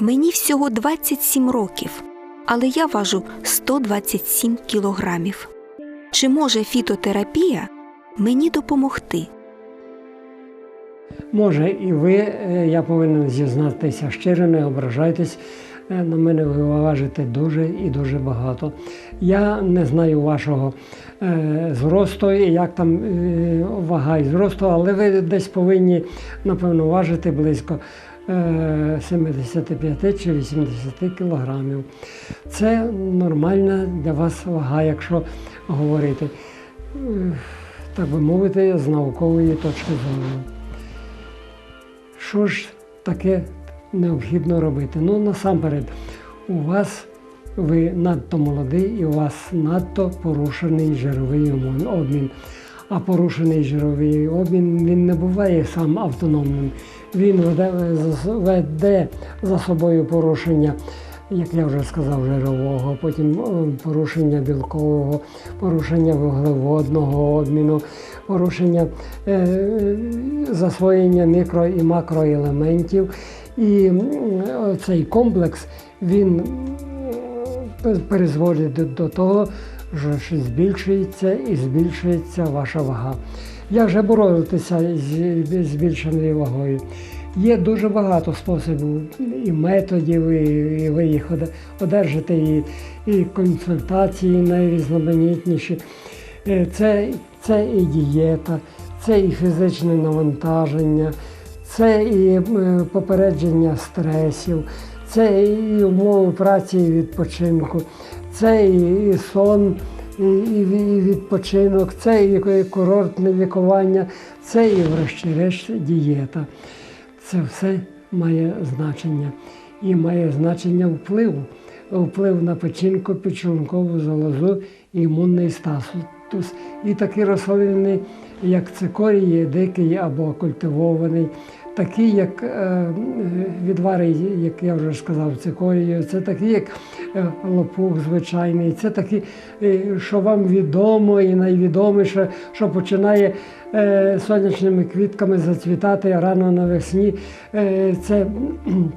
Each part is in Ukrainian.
Мені всього 27 років, але я важу 127 кілограмів. Чи може фітотерапія мені допомогти? Може, і ви, е, я повинен зізнатися щиро, не ображайтесь. е, На мене ви важите дуже і дуже багато. Я не знаю вашого е, зросту, як там е, вага і зросту, але ви десь повинні, напевно, важити близько 75 чи 80 кілограмів. Це нормальна для вас вага, якщо говорити, е, так би мовити, з наукової точки зору. Що ж таке необхідно робити? Ну, насамперед, у вас ви надто молодий і у вас надто порушений жировий обмін. А порушений жировий обмін він не буває сам автономним. Він веде, веде за собою порушення, як я вже сказав, жирового, потім е, порушення білкового, порушення вуглеводного обміну, порушення е, засвоєння мікро і макроелементів. І цей комплекс він призводить до- до того, що збільшується і збільшується ваша вага. Як же боротися з збільшеною вагою? Є дуже багато способів і методів, і ви їх одержите, і, і консультації найрізноманітніші. Е, Це, це і дієта, це і фізичне навантаження, це і е, попередження стресів, це і умови праці і відпочинку, це і, сон, і, відпочинок, це і курортне лікування, це і, врешті-решт, дієта. Це все має значення. І має значення впливу. Вплив на печінку, підшлункову залозу імунний статус. І такі рослини, як цикорій, дикий або культивований, такі, як е, відвари, як я вже сказав, цикорію, це такі, як е, лопух звичайний, це такі, е, що вам відомо і найвідоміше, що починає сонячними квітками зацвітати рано навесні. Це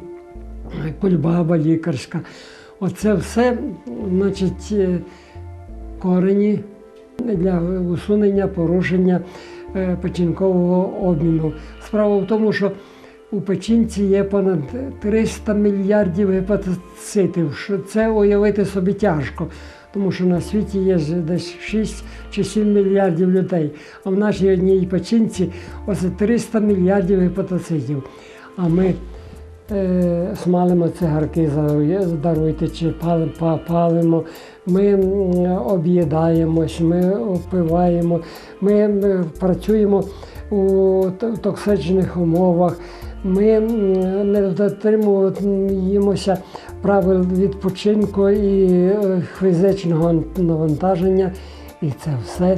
кульбаба лікарська. Оце все, значить, корені для усунення порушення печінкового обміну. Справа в тому, що у печінці є понад 300 мільярдів гепатоцитів. Це уявити собі тяжко, тому що на світі є десь 6 чи 7 мільярдів людей, а в нашій одній печінці оце 300 мільярдів гепатоцитів. А ми е, смалимо цигарки, даруйте, чи палимо, ми об'їдаємось, ми опиваємо, ми працюємо у токсичних умовах, ми не дотримуємося правил відпочинку і е, фізичного навантаження, і це все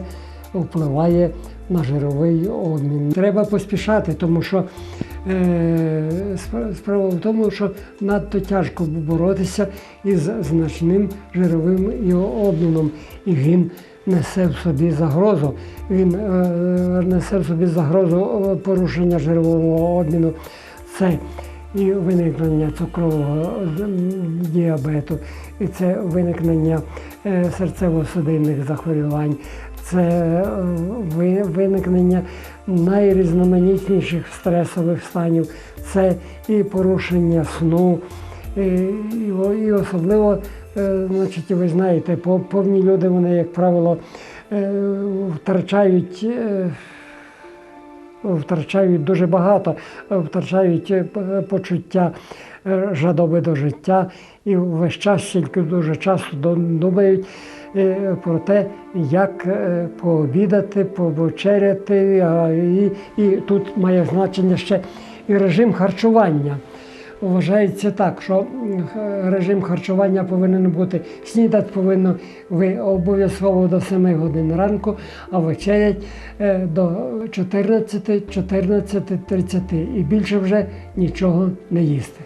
впливає на жировий обмін. Треба поспішати, тому що е, справа в тому, що надто тяжко боротися із значним жировим обміном, і він несе в собі загрозу. Він е, несе в собі загрозу е, порушення жирового обміну. Це і виникнення цукрового діабету, і це виникнення е, серцево-судинних захворювань, це е, виникнення найрізноманітніших стресових станів, це і порушення сну, і, і, особливо, е, значить, ви знаєте, повні люди, вони, як правило, е, втрачають. Втрачають дуже багато, е, втрачають е, почуття е, жадоби до життя і весь час тільки дуже часто дум- думають про те, як пообідати, повечеряти. І, і тут має значення ще і режим харчування. Вважається так, що режим харчування повинен бути снідати повинно ви обов'язково до 7 годин ранку, а вечерять е, до 14, 14.30 і більше вже нічого не їсти.